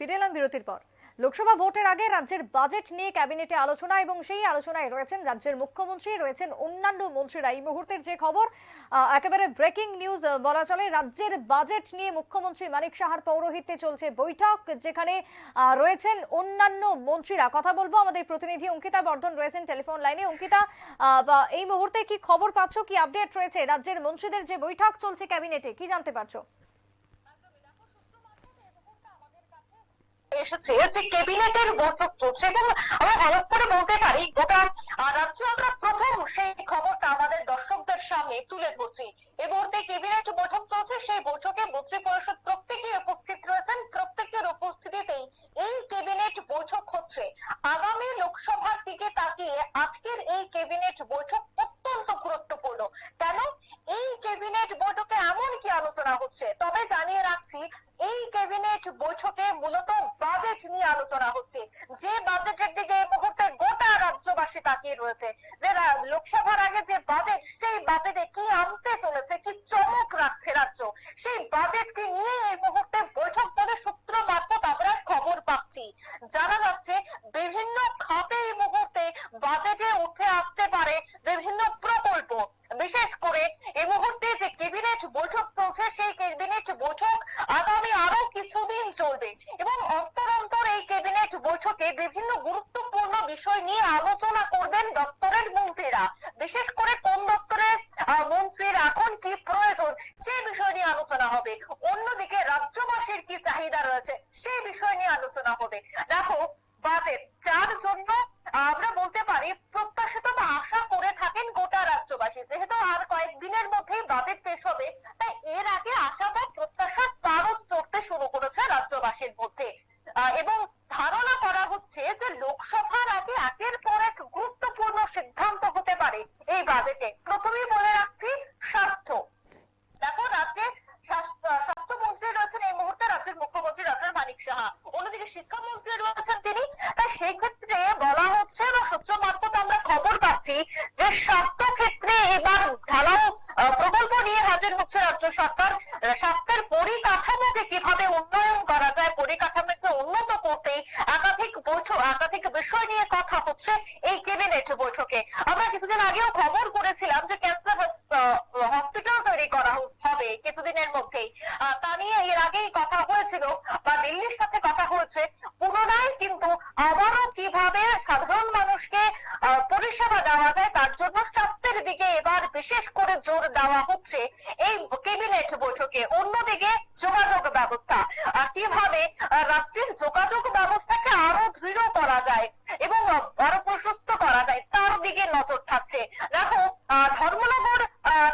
ফিরে এলাম বিরতির পর। লোকসভা ভোটের আগে রাজ্যের বাজেট নিয়ে ক্যাবিনেটে আলোচনা এবং সেই আলোচনায় রয়েছেন রাজ্যের মুখ্যমন্ত্রী, রয়েছেন অন্যান্য মন্ত্রীরা। এই মুহূর্তের যে খবর একেবারে ব্রেকিং নিউজ বলা চলে, রাজ্যের বাজেট নিয়ে মুখ্যমন্ত্রী মানিক সাহার পৌরোহিত্যে চলছে বৈঠক, যেখানে রয়েছেন অন্যান্য মন্ত্রীরা। কথা বলব আমাদের প্রতিনিধি অঙ্কিতা বর্ধন, রয়েছেন টেলিফোন লাইনে। অঙ্কিতা এই মুহূর্তে কি খবর পাচ্ছ, কি আপডেট রয়েছে? রাজ্যের মন্ত্রীদের যে বৈঠক চলছে ক্যাবিনেটে, কি জানতে পারছ? এসেছে যে ক্যাবিনেটের বৈঠক চলছে এবং আমরা হলফ করে বলতে পারি, গোটা রাজ্যে আমরা প্রথম সেই খবরটা আমাদের দর্শকদের সামনে তুলে ধরছি। এই মুহূর্তে ক্যাবিনেট বৈঠক চলছে, সেই বৈঠকে মন্ত্রী পরিষদ প্রত্যেকেই উপস্থিত রয়েছেন, প্রত্যেকের উপস্থিতিতেই এই ক্যাবিনেট বৈঠক হচ্ছে। আগামী লোকসভার দিকে তাকিয়ে আজকের এই ক্যাবিনেট বৈঠক অত্যন্ত গুরুত্বপূর্ণ। কেন? এই ক্যাবিনেট বৈঠকে আলোচনা হচ্ছে। তবে জানিয়ে রাখছি, এই ক্যাবিনেট বৈঠকে মূলত বাজেট নিয়ে আলোচনা হচ্ছে। যে বাজেটের দিকে এই মুহূর্তে গোটা রাজ্যবাসী তাকিয়ে রয়েছে, যে লোকসভার আগে যে বাজেট সেই বাজেটে কি আনতে চলেছে, কি চমক রাখছে রাজ্য? সেই বাজেটকে নিয়ে এই মুহূর্তে বৈঠক বলে সূত্র মারফত আমরা খবর পাচ্ছি। জানা যাচ্ছে, বিভিন্ন খাতে এই মুহূর্তে বাজেটে উঠে আসতে পারে বিভিন্ন প্রকল্প বিশেষ করে এই মুহূর্তে যে ক্যাবিনেট বৈঠক চলছে সেই ক্যাবিনেট বৈঠক আগামী আরও কিছুদিন চলবে এবং অন্তর অন্তর এই ক্যাবিনেট বৈঠকে বিভিন্ন গুরুত্বপূর্ণ বিষয় নিয়ে আলোচনা করবেন দপ্তরের মন্ত্রীরা। বিশেষ করে কোন দপ্তরের মন্ত্রীর এখন কি প্রয়োজন সেই বিষয় নিয়ে আলোচনা হবে। অন্যদিকে রাজ্যবাসীর কি চাহিদা রয়েছে সেই বিষয় নিয়ে আলোচনা হবে। দেখো, বাজেট, যার জন্য আমরা বলতে পারি, প্রত্যাশিত বা আশা করে থাকেন গোটা রাজ্যবাসী। যেহেতু আর কয়েকদিনের মধ্যেই বাজেট পেশ হবে, তাই এর আগে আশা রাজ্যবাসীর মধ্যে। এবং ধারণা করা হচ্ছে যে লোকসভার আগে একের পর এক গুরুত্বপূর্ণ সিদ্ধান্ত হতে পারে এই বাজেটে প্রথমেই বলে রাখছি স্বাস্থ্য। দেখো, রাজ্যে স্বাস্থ্যমন্ত্রী রয়েছেন এই মুহূর্তে রাজ্যের মুখ্যমন্ত্রী ডক্টর মানিক সাহা। অন্যদিকে শিক্ষামন্ত্রী রয়েছেন তিনি। তাই সেই ক্ষেত্রে বলা হচ্ছে বা সূত্র মারফত আমরা খবর পাচ্ছি যে স্বাস্থ্য ক্ষেত্রে এবার ঢালাও প্রকল্প নিয়ে হাজির হচ্ছে রাজ্য সরকার। স্বাস্থ্যের পরিকাঠামোকে কীভাবে উন্নয়ন করা যায়, পরিকাঠামোকে উন্নত করতে একাধিক বৈঠক, একাধিক বিষয় নিয়ে কথা হচ্ছে এই ক্যাবিনেট বৈঠকে। আমরা কিছুদিন আগেও খবর করেছিলাম যে ক্যান্সার হসপিটাল তৈরি করা হবে কিছুদিনের মধ্যেই। তা নিয়ে এর আগেই কথা হয়েছিল, বা দিল্লির সাথে কথা হয়েছে। পুনরায় কিন্তু আবারও কীভাবে সাধারণ মানুষকে পরিষেবা দেওয়া যায়, তার জন্য স্বাস্থ্যের দিকে এবার বিশেষ করে জোর দেওয়া হচ্ছে এই ক্যাবিনেট বৈঠকে। অন্যদিকে যোগাযোগ ব্যবস্থা কীভাবে রাজ্যের যোগাযোগ ব্যবস্থাকে আরও দৃঢ় করা যায় এবং আরও প্রশস্ত করা যায়, তার দিকে নজর থাকছে। দেখো ধর্মনগর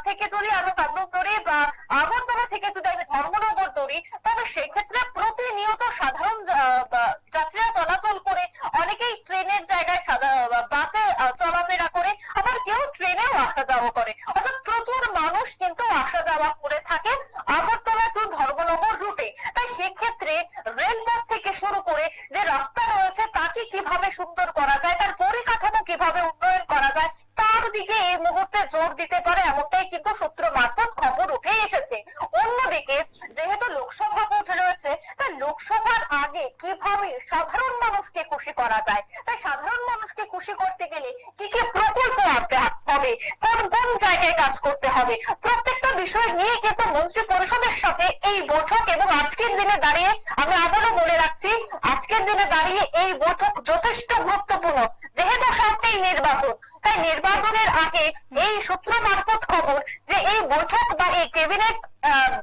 থেকে যদি আমি কামরূপ ধরি বা আগরতলা থেকে যদি আমি ধর্মনগর ধরি, তবে সেক্ষেত্রে প্রতিনিয়ত সাধারণ যা- বা- যাত্রীরা চলাচল করে অনেকেই ট্রেনের জায়গায় সাধা- বাসে আহ, চলাফেরা করে আবার কেউ ট্রেনেও আসা যাওয়া করে অর্থাৎ প্রচুর মানুষ কিন্তু আসা যাওয়া করে থাকে আগরতলা টু ধর্মনগর রুটে তাই সেক্ষেত্রে রেলপথ থেকে শুরু করে যে রাস্তা রয়েছে তাকে কীভাবে সুন্দর করা যায় তার পরিকাঠামো কীভাবে উন্নয়ন করা যায় তার দিকে এই মুহূর্তে জোর দিতে পারে, এমনটাই কিন্তু সূত্র মারফত খবর উঠে এসেছে। অন্যদিকে যেহেতু লোকসভা ভোট রয়েছে, তাই লোকসভার আগে কীভাবে সাধারণ মানুষকে খুশি করা যায়? তাই সাধারণ মানুষকে খুশি করতে গেলে কি কি প্রকল্প আনতে হবে? কোন কোন জায়গায় কাজ করতে হবে? প্রত্যেকটা বিষয় নিয়ে কিন্তু মন্ত্রী পরিষদের সাথে এই বৈঠক এবং আজকের দিনে দাঁড়িয়ে আমি আবারও বলে রাখছি, আজকের দিনে দাঁড়িয়ে এই বৈঠক যথেষ্ট গুরুত্বপূর্ণ। যেহেতু সামনেই নির্বাচন নির্বাচনের আগে এই সূত্র মারফত খবর যে এই বৈঠক বা এই ক্যাবিনেট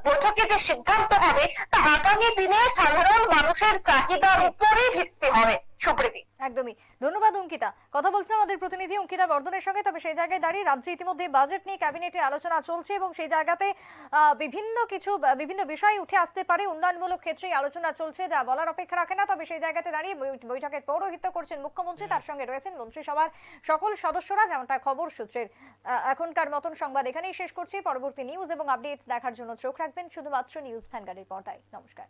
বৈঠকে যে সিদ্ধান্ত হবে তা আগামী দিনে সাধারণ মানুষের চাহিদার উপরেই ভিত্তি হবে। সুপ্রীতি। একদমই। ধন্যবাদ অঙ্কিতা। কথা বলছিলাম আমাদের প্রতিনিধি অঙ্কিতা বর্ধনের সঙ্গে তবে সেই জায়গায় দাঁড়িয়ে রাজ্যে ইতিমধ্যে বাজেট নিয়ে ক্যাবিনেটে আলোচনা চলছে এবং সেই জায়গাতে বিভিন্ন কিছু বিভিন্ন বিষয় উঠে আসতে পারে। উন্নয়নমূলক ক্ষেত্রেই আলোচনা চলছে যা বলার অপেক্ষা রাখে না তবে সেই জায়গাতে দাঁড়িয়ে বৈঠকের পৌরোহিত্য করছেন মুখ্যমন্ত্রী। তার সঙ্গে রয়েছেন মন্ত্রিসভার সকল সদস্যরা যেমনটা খবর সূত্রের। এখনকার মতন সংবাদ এখানেই শেষ করছি। পরবর্তী নিউজ এবং আপডেট দেখার জন্য চোখ রাখবেন শুধুমাত্র নিউজ ভ্যানগার্ডের পর্দায়। নমস্কার।